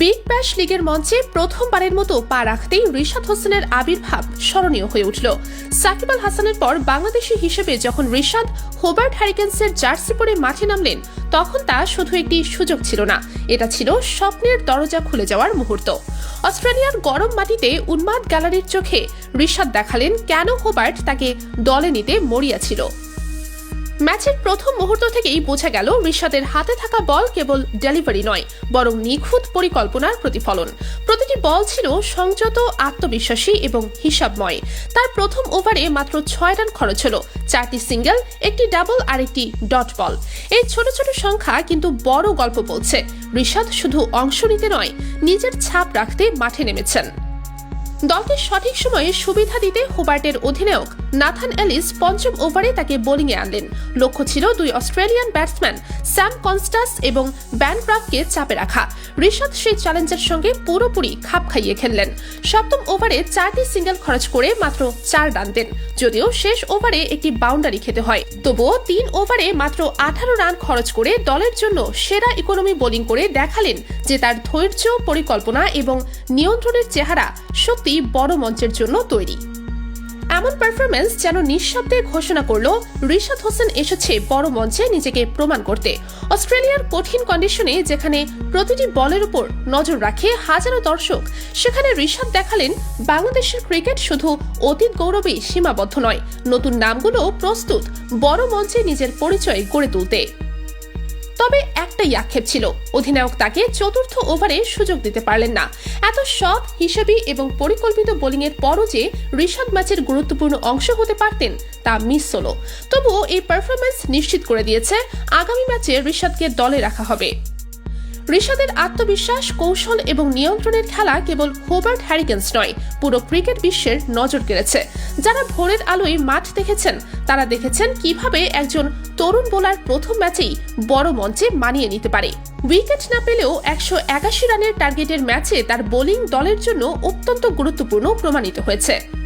Big Bash লিগের মঞ্চে প্রথমবারের মতো পা রাখতেই রিশাদ হোসেনের আবির্ভাব স্মরণীয় হয়ে উঠল। সাকিব আল হাসানের পর বাংলাদেশি হিসেবে যখন রিশাদ, হোবার্ট হ্যারিকেন্সের জার্সি পরে মাঠে নামলেন, তখন তা শুধু একটি সুযোগ ছিল না, এটা ছিল স্বপ্নের দরজা খুলে যাওয়ার মুহূর্ত। অস্ট্রেলিয়ার গরম মাটিতে উন্মাদ গ্যালারির চোখে রিশাদ দেখালেন কেন হোবার্ট তাকে দলে নিতে মরিয়া ছিল। ম্যাচের প্রথম মুহূর্ত থেকেই বোঝা গেল ঋষাদের হাতে থাকা বল কেবল ডেলিভারি নয়, বরং নিখুঁত পরিকল্পনার প্রতিফলন। প্রতিটি বল ছিল সংযত, আত্মবিশ্বাসী এবং হিসাবময়। তার প্রথম ওভারে মাত্র ছয় রান খরচ হলো, চারটি সিঙ্গেল, একটি ডাবল আর একটি ডট বল। এই ছোট ছোট সংখ্যা কিন্তু বড় গল্প বলছে। ঋষাদ শুধু অংশ নিতে নয়, নিজের ছাপ রাখতে মাঠে নেমেছেন। দলকে সঠিক সময়ে সুবিধা দিতে হোবার্টের অধিনায়ক নাথান এলিস পঞ্চম ওভারে তাকে বোলিংয়ে আনলেন। লক্ষ্য ছিল দুই অস্ট্রেলিয়ান ব্যাটসম্যান স্যাম কনস্টাস এবং ব্যানক্রাফকে চাপে রাখা। ঋষাদ সেই চ্যালেঞ্জের সঙ্গে পুরোপুরি খাপ খাইয়ে খেললেন। সপ্তম ওভারে চারটি সিঙ্গেল খরচ করে মাত্র চার রান দেন, যদিও শেষ ওভারে একটি বাউন্ডারি খেতে হয়। তবুও তিন ওভারে মাত্র আঠারো রান খরচ করে দলের জন্য সেরা ইকোনমি বোলিং করে দেখালেন যে তার ধৈর্য, পরিকল্পনা এবং নিয়ন্ত্রণের চেহারা সত্যি বড় মঞ্চের জন্য তৈরি। এমন পারফরমেন্স যেন নিঃশব্দে ঘোষণা করল, রিশাদ হোসেন এসেছে বড় মঞ্চে নিজেকে প্রমাণ করতে। অস্ট্রেলিয়ার কঠিন কন্ডিশনে যেখানে প্রতিটি বলের উপর নজর রাখে হাজারো দর্শক, সেখানে রিশাদ দেখালেন বাংলাদেশের ক্রিকেট শুধু অতীত গৌরবেই সীমাবদ্ধ নয়, নতুন নামগুলো প্রস্তুত বড় মঞ্চে নিজের পরিচয় গড়ে তুলতে। তবে একটাই আক্ষেপ ছিল। অধিনায়ক তাকে চতুর্থ ওভারে সুযোগ দিতে পারলেন না। এত সৎ হিসেবে এবং পরিকল্পিত বোলিংয়ের পরও যে ঋষভ ম্যাচের গুরুত্বপূর্ণ অংশ হতে পারতেন, তা মিস হলো। তবুও এই পারফরমেন্স নিশ্চিত করে দিয়েছে, আগামী ম্যাচে ঋষভকে দলে রাখা হবে। ঋষাদের আত্মবিশ্বাস, কৌশল এবং নিয়ন্ত্রণের খেলা কেবল হোবার্ট হ্যারিকেন্স নয়, পুরো ক্রিকেট বিশ্বের নজর কেড়েছে। যারা ভোরের আলোয় মাঠ দেখেছেন, তারা দেখেছেন কীভাবে একজন তরুণ বোলার প্রথম ম্যাচেই বড় মঞ্চে মানিয়ে নিতে পারে। উইকেট না পেলেও একশো একাশি রানের টার্গেটের ম্যাচে তার বোলিং দলের জন্য অত্যন্ত গুরুত্বপূর্ণ প্রমাণিত হয়েছে।